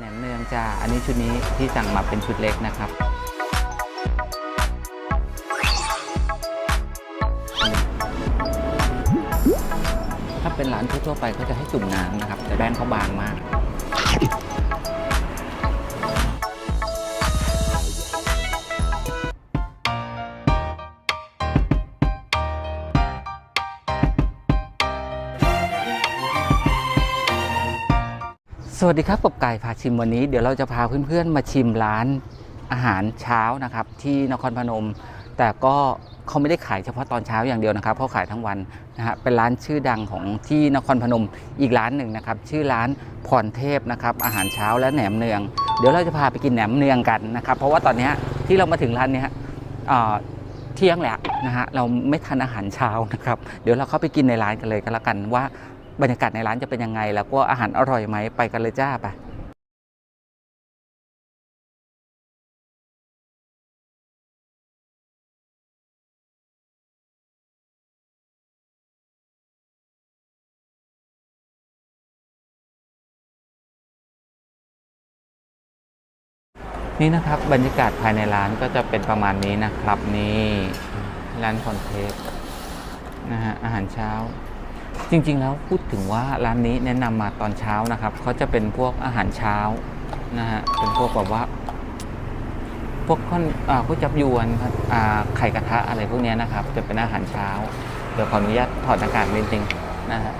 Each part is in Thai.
แหนมเนืองจ้า อันนี้ชุดนี้ที่สั่งมาเป็นชุดเล็กนะครับถ้าเป็นร้านทั่วๆไปเขาจะให้จุ่มน้ำนะครับ แต่แบรนด์เขาบางมาก สวัสดีครับกบไก่พาชิมวันนี้เดี๋ยวเราจะพาเพื่อนๆมาชิมร้านอาหารเช้านะครับ ที่นครพนม แต่ก็เขาไม่ได้ขายเฉพาะตอนเช้าอย่างเดียวนะครับเขาขายทั้งวันนะฮะเป็นร้านชื่อดังของที่นครพนมอีกร้านหนึ่งนะครับ ชื่อร้านพรเทพนะครับ อาหารเช้าและแหนมเนือง เดี๋ยวเราจะพาไปกินแหนมเนืองกันนะครับ เพราะว่าตอนนี้ที่เรามาถึงร้านเนี้ยเที่ยงแล้วนะฮะเราไม่ทันอาหารเช้านะครับ เดี๋ยวเราเข้าไปกินในร้านกันเลยก็แล้วกันว่า บรรยากาศในร้านจะเป็นยังไง แล้วก็อาหารอร่อยไหมไปกันเลยจ้าไปนี่นะครับบรรยากาศภายในร้านก็จะเป็นประมาณนี้นะครับนี่ร้านคอนเทปนะฮะอาหารเช้า จริงๆแล้วพูดถึงว่าร้านนี้แนะนำมาตอนเช้านะครับเขาจะเป็นพวกอาหารเช้านะฮะเป็นพวกแบบว่า พวกข้อนอ่าก๋วยจับยวนอาไข่กระทะอะไรพวกนี้นะครับ จะเป็นอาหารเช้า เดี๋ยวขออนุญาตถอดหน้ากากนิดนึงนะฮะ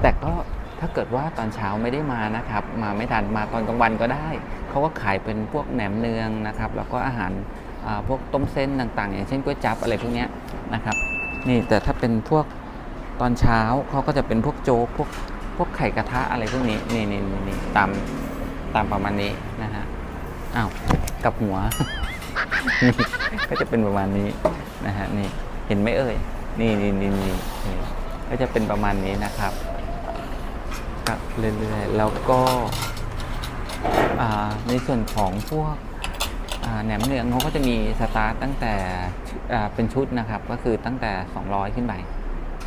แต่ก็ถ้าเกิดว่าตอนเช้าไม่ได้มานะครับ มาไม่ทันมาตอนกลางวันก็ได้เขาก็ขายเป็นพวกแหนมเนืองนะครับ แล้วก็อาหารอาพวกต้มเส้นต่างๆ อย่างเช่นก๋วยจับอะไรพวกนี้นะครับ นี่แต่ถ้าเป็นพวก ตอนเช้าเขาก็จะเป็นพวกโจ๊กพวกพวกไข่กระทะอะไรพวกนี้นี่นี่นี่นี่ตามตามประมาณนี้นะฮะอ้าวกับหัวก็จะเป็นประมาณนี้นะฮะนี่เห็นไหมเอ่ยนี่นี่นี่นี่ก็จะเป็นประมาณนี้นะครับครับเรื่อยๆแล้วก็อ่าในส่วนของพวกแหนมเนืองเขาก็จะมีสตาร์ตตั้งแต่เป็นชุดนะครับ ก็คือตั้งแต่ 200 ขึ้นไป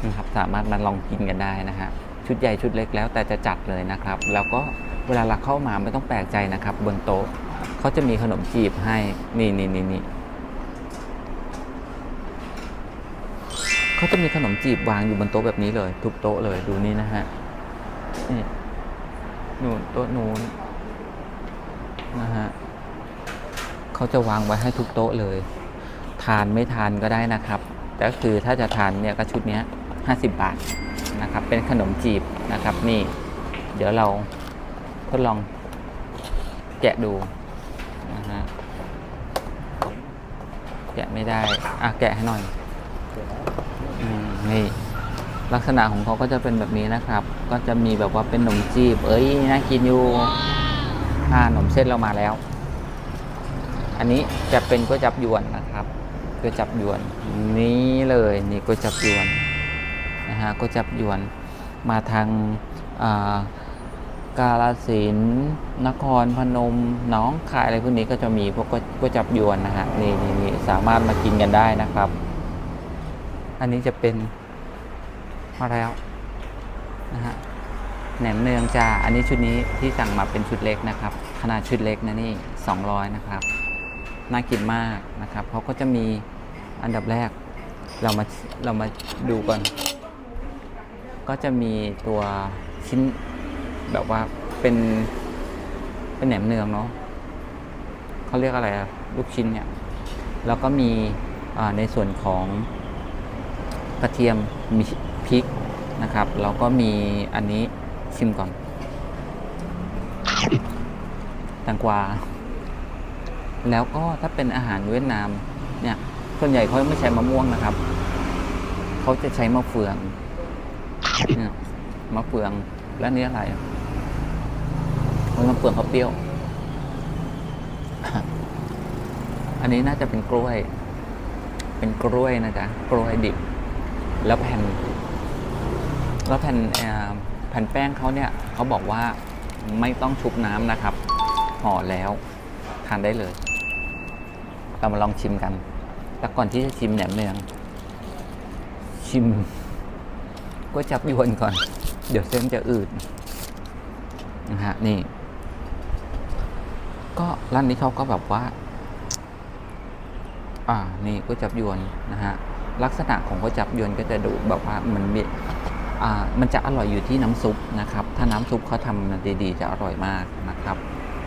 นะครับสามารถมาลองกินกันได้นะฮะชุดใหญ่ชุดเล็กแล้วแต่จะจัดเลยนะครับ แล้วก็เวลาเราเข้ามาไม่ต้องแปลกใจนะครับ บนโต๊ะเขาจะมีขนมจีบให้นี่นี่นี่นี่เขาจะมีขนมจีบวางอยู่บนโต๊ะแบบนี้เลยทุกโต๊ะเลยดูนี่นะฮะนี่นู่นโต๊ะนู้นนะฮะเขาจะวางไว้ให้ทุกโต๊ะเลย ทานไม่ทานก็ได้นะครับแต่ก็คือถ้าจะทานเนี่ยก็ชุดเนี้ย 50 บาทนะครับ เป็นขนมจีบนะครับนี่ เดี๋ยวเราทดลองแกะดูนะฮะแกะไม่ได้ อะ แกะให้หน่อยอืมนี่ ลักษณะของเขาก็จะเป็นแบบนี้นะครับ ก็จะมีแบบว่าเป็นขนมจีบ เอ้ยน่ากินอยู่อ่าขนมเส้นเรามาแล้ว อันนี้จะเป็นก๋วยจับยวนนะครับก๋วยจับยวน นี้เลยนี่ก๋วยจับยวน นะฮะก๋วยจับยวนมาทางกาลสินนครพนมน้องคายอะไรพวกนี้ก็จะมีพวกก๋วยจับยวนนะฮะนี่นี่นี่สามารถมากินกันได้นะครับ อันนี้จะเป็นมาแล้วนะฮะแหนมเนืองจ้าอันนี้ชุดนี้ที่สั่งมาเป็นชุดเล็กนะครับ ขนาดชุดเล็กนะนี่ 200 นะครับน่ากินมากนะครับเขาก็จะมีอันดับแรกเรามาเรามาดูก่อน ก็จะมีตัวชิ้นแบบว่าเป็นเป็นแหนมเนืองเนาะเขาเรียกอะไรลูกชิ้นเนี่ย แล้วก็มีในส่วนของกระเทียมมีพริกนะครับ แล้วก็มีอันนี้ชิมก่อนแตงกวา แล้วก็ถ้าเป็นอาหารเวียดนามเนี่ยส่วนใหญ่เขาไม่ใช้มะม่วงนะครับ เขาจะใช้มะเฟือง เนี่ยมะเฟืองแล้วนนี้อะไรอะเฮ้ยมะเฟืองเขาเปรี้ยว อันนี้น่าจะเป็นกล้วย เป็นกล้วยนะจ๊ะกล้วยดิบ แล้วแผ่น แล้วแผ่นแผ่นแป้งเขาเนี่ยเขาบอกว่าไม่ต้องชุบน้ำนะครับห่อแล้วทานได้เลย เรามาลองชิมกัน แต่ก่อนที่จะชิมแหนมเนือง ชิม ก๋วยจับยวนก่อน เดี๋ยวเส้นจะอืดนะฮะนี่ ก็ร้านนี้เขาก็แบบว่า อ่านี่ก๋วยจับยวนนะฮะลักษณะของก๋วยจับยวนก็จะดูแบบว่ามันมีอ่ามันจะอร่อยอยู่ที่น้ำซุปนะครับ ถ้าน้ำซุปเขาทำดีๆ จะอร่อยมากนะครับ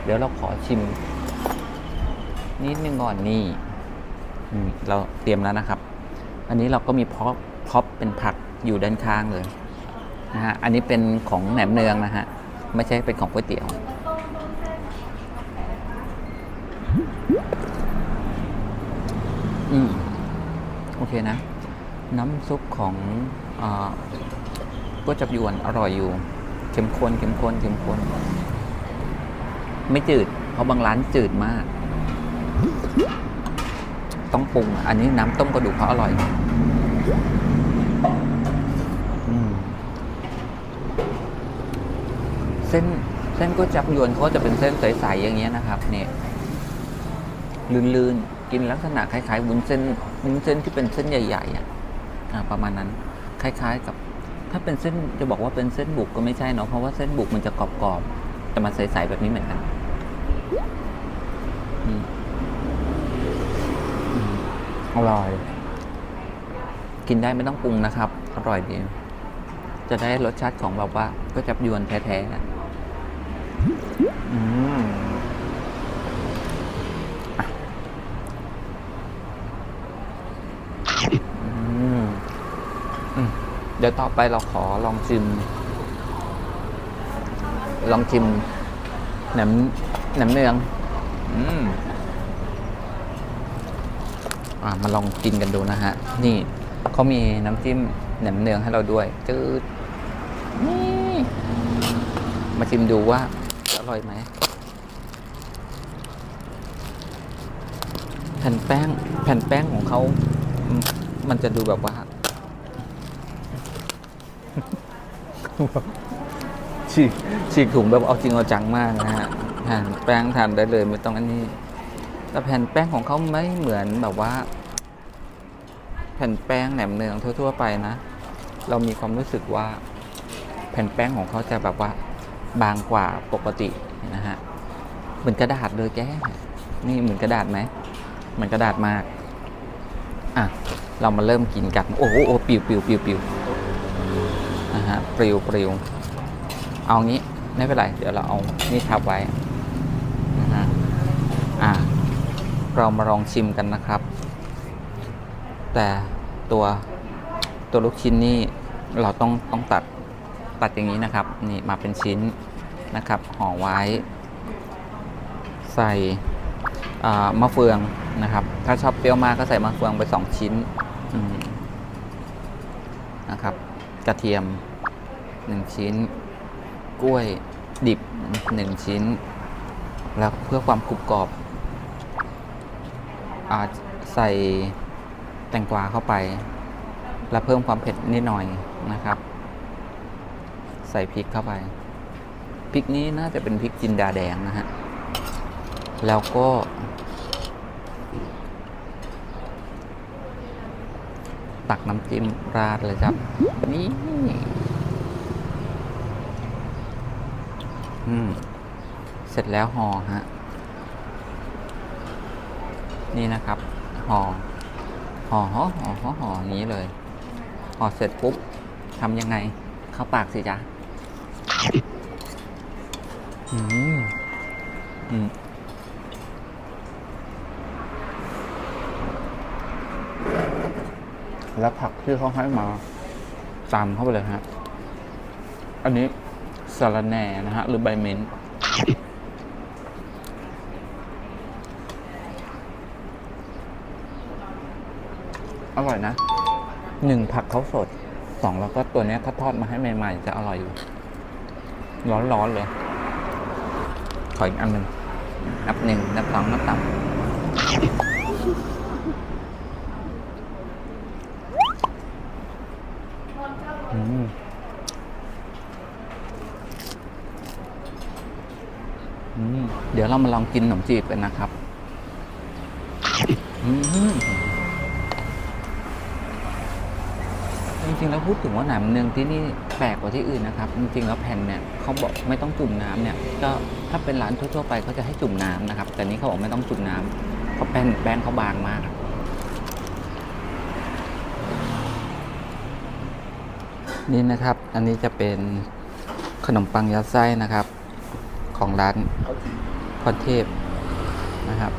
เดี๋ยวเราขอชิม นิดนึงก่อนนี่เราเตรียมแล้วนะครับ อันนี้เราก็มีพร็อพพร็อพเป็นผัก อยู่ด้านข้างเลยนะฮะอันนี้เป็นของแหนมเนืองนะฮะไม่ใช่เป็นของก๋วยเตี๋ยวอืมโอเคนะ น้ำซุปของอก๋วยจับยวนอร่อยอยู่เข้มข้นเข้มข้นเข้มข้นไม่จืด เพราะบางร้านจืดมาก ต้องปรุง อันนี้น้ำต้มกระดูกเขาอร่อยอืม เส้นเส้นก๋วยจับยวนเขาจะเป็นเส้นใสๆอย่างเงี้ยนะครับเนี่ยลื่นๆกินลักษณะคล้ายๆวุ้นเส้นวุ้นเส้นที่เป็นเส้นใหญ่ๆอะประมาณนั้นคล้ายๆกับ ถ้าเป็นเส้นจะบอกว่าเป็นเส้นบุกก็ไม่ใช่เนาะเพราะว่าเส้นบุกมันจะกรอบๆแต่มันใสๆแบบนี้เหมือนกันอร่อย กินได้ไม่ต้องปรุงนะครับ อร่อยดี จะได้รสชาติของแบบว่าก็จับยวนแท้ๆ เดี๋ยวต่อไปเราขอลองชิม ลองชิมแหนมแหนมเนือง อืมอ่ามาลองกินกันดูนะฮะ นี่เขามีน้ำจิ้มแหนมเนืองให้เราด้วยจืดนี่มาชิมดูว่า อร่อยไหมแผ่นแป้งแผ่นแป้งของเขามมันจะดูแบบว่า ฉีกฉีกถุงแบบเอาจริงเอาจังมากนะฮะแผ่นแป้งทานได้เลยไม่ต้องอันนี้แต่แผ่นแป้งของเขาไม่เหมือนแบบว่า แผ่นแป้งแหนมเนืองทั่ว ๆ ไปนะ เรามีความรู้สึกว่า แผ่นแป้งของเขาจะแบบว่า บางกว่าปกตินะฮะเหมือนกระดาษเลยแกนี่เหมือนกระดาษไหมเหมือนกระดาษมากอะเรามาเริ่มกินกัน โอ้โหโอ้ปิวปิวปิวปิวนะฮะปลิวปลิวเอางี้ไม่เป็นไร เดี๋ยวเราเอานี่ทับไว้นะฮะอะเรามาลองชิมกันนะครับ แต่ตัวตัวลูกชิ้นนี่เราต้องต้องตัด ตัดอย่างนี้นะครับนี่มาเป็นชิ้นนะครับห่อไว้ ใส่มะเฟืองนะครับ ถ้าชอบเปรี้ยวมากก็ใส่มะเฟืองไปสองชิ้นนะครับ กระเทียมหนึ่งชิ้น กล้วยดิบหนึ่งชิ้น แล้วเพื่อความกรุบกรอบอใส่แตงกวาเข้าไป แล้วเพิ่มความเผ็ดนิดหน่อยนะครับ ใส่พริกเข้าไปพริกนี้น่าจะเป็นพริกจินดาแดงนะฮะ แล้วก็ ตักน้ำจิ้มราดเลยครับ นี่ อืม เสร็จแล้วห่อฮะ นี่นะครับห่อห่อห่อห่อห่อห่ออย่างนี้เลยห่อเสร็จปุ๊บทำยังไง เข้าปากสิจ๊ะ อืมอืมแล้วผักที่เขาให้มาตามเข้าไปเลยฮะ อันนี้สาระแหน่นะฮะ หรือใบเม้นอร่อยนะหนึ่งผักเขาสดสองแล้วก็ตัวเนี้ยเขาทอดมาให้ใหม่ ๆ จะอร่อยอยู่ ร้อนๆเลย ขออีกอันหนึ่งนับหนึ่งนับสองนับสามอืมอืมเดี๋ยวเรามาลองกินขนมจีบกันนะครับ อืม อืริงๆแล้วพูดถึงว่าหนมเนืองที่นี่แปลกกว่าที่อื่นนะครับ จริงๆแล้วแผ่นเนี่ยเขาบอกไม่ต้องจุ่มน้ำเนี่ยก็ถ้าเป็นร้านทั่วๆไปเขาจะให้จุ่มน้ำนะครับ แต่นี้เขาบอกไม่ต้องจุ่มน้ำเพราะแป้งแป้งเขาบางมากครับนี่นะครับ อันนี้จะเป็นขนมปังยัดไส้นะครับ ของร้านพรเทพนะครับ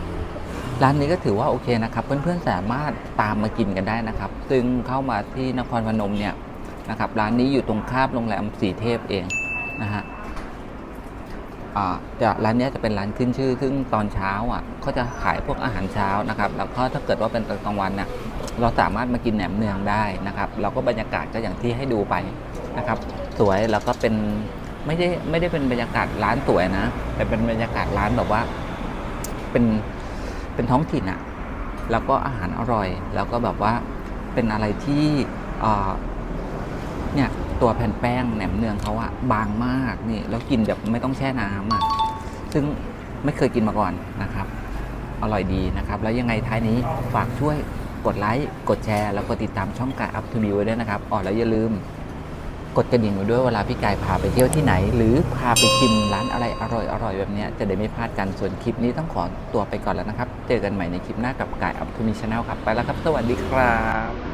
ร้านนี้ก็ถือว่าโอเคนะครับเพื่อนๆสามารถตามมากินกันได้นะครับ ซึ่งเข้ามาที่นครพนมเนี่ยนะครับร้านนี้อยู่ตรงข้ามโรงแรมสีเทพเองนะฮะจะร้านนี้จะเป็นร้านขึ้นชื่อ ซึ่งตอนเช้าอะเขาจะขายพวกอาหารเช้านะครับ แล้วก็ถ้าเกิดว่าเป็นตอนกลางวันเนี่ยเราสามารถมากินแหนมเนืองได้นะครับ เราก็บรรยากาศก็อย่างที่ให้ดูไปนะครับ สวยแล้วก็เป็นไม่ได้ไม่ได้เป็นบรรยากาศร้านสวยนะ แต่เป็นบรรยากาศร้านแบบว่า เป็น เป็นท้องถิ่นอะแล้วก็อาหารอร่อย แล้วก็แบบว่าเป็นอะไรที่เนี่ยตัวแผ่นแป้งแหนมเนืองเขาอะบางมากนี่แล้วกินแบบไม่ต้องแช่น้ำอะซึ่งไม่เคยกินมาก่อนนะครับ อร่อยดีนะครับ แล้วยังไงท้ายนี้ฝากช่วยกดไลค์ กดแชร์ แล้วก็ติดตามช่องกาอัพทูบิวไว้ด้วยนะครับอ๋อแล้วอย่าลืม กดกระดิ่งไว้ด้วยเวลาพี่กายพาไปเที่ยวที่ไหน หรือพาไปชิมร้านอะไรอร่อยอร่อยแบบนี้จะได้ไม่พลาดกันส่วนคลิปนี้ต้องขอตัวไปก่อนแล้วนะครับ เจอกันใหม่ในคลิปหน้ากับกายอัพทูมีชาแนลครับไปแล้วครับ สวัสดีครับ